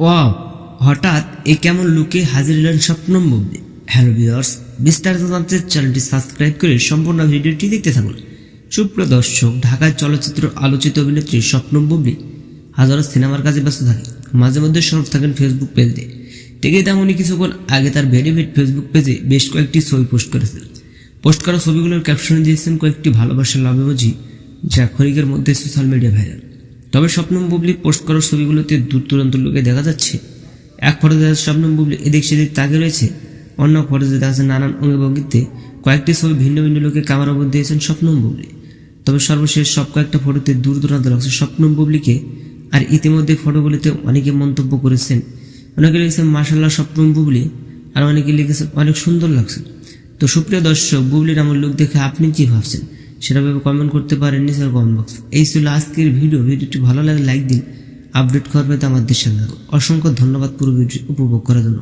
Wow হঠাৎ এই কেমন লুকে হাজির হলেন স্বপ্নম বুবলি হ্যালো ভিউয়ার্স বিস্তারিত জানতে চ্যানেলটি সাবস্ক্রাইব করে সম্পূর্ণ ভিডিওটি দেখতে থাকুন। সুপ্রিয় দর্শক ঢাকায় চলচ্চিত্র আলোচিত অভিনেত্রী স্বপ্নম বুবলি হাজারো সিনেমার কাজে ব্যস্ত থাকে। মাঝে মধ্যে সরব থাকেন ফেসবুক পেজে ঠিক তেমনই কিছুক্ষণ আগে তার ভেরিফাইড ফেসবুক পেজে বেশ কয়েকটি ছবি পোস্ট করেছেন। পোস্ট করা ছবিগুলোর ক্যাপশনে দিয়েছেন কয়েকটি ভালোবাসার লাভ emoji, যা ক্ষণিকের মধ্যে সোশ্যাল মিডিয়া ভাইরাল তবে স্বপ্নম বুবলি পোস্ট করা ছবিগুলোতে দূর দূরান্ত লোকে দেখা যাচ্ছে। এক ফটোতে স্বপ্নম বুবলি এদিক সেদিক তাকে রয়েছে। অন্য ফটোতে দেখা যাচ্ছে নানান অঙ্গভঙ্গিতে। কয়েকটি ছবি ভিন্ন ভিন্ন লোকে ক্যামেরা মধ্যে দিয়েছেন স্বপ্নম বুবলি। তবে সর্বশেষ সব কয়েকটা ফটোতে দূর দূরান্ত লাগছে স্বপ্নম বুবলিকে। আর ইতিমধ্যে ফটোগুলিতে অনেকে মন্তব্য করেছেন। অনেকে লিখেছেন মার্শাল্লাহ স্বপ্নম বুবলি। আর অনেকে লিখেছেন, অনেক সুন্দর লাগছে। তো সুপ্রিয় দর্শক, বুবলির আমার লোক দেখে আপনি কি ভাবছেন? সেটা ভেবে কমেন্ট করতে পারেন নিচের কমেন্ট বক্স এই ছিল আজকের ভিডিও ভিডিওটি ভালো লাগে লাইক দিন। আপডেট করবে তো আমাদের সঙ্গে অসংখ্য ধন্যবাদ পুরো ভিডিও উপভোগ করার জন্য।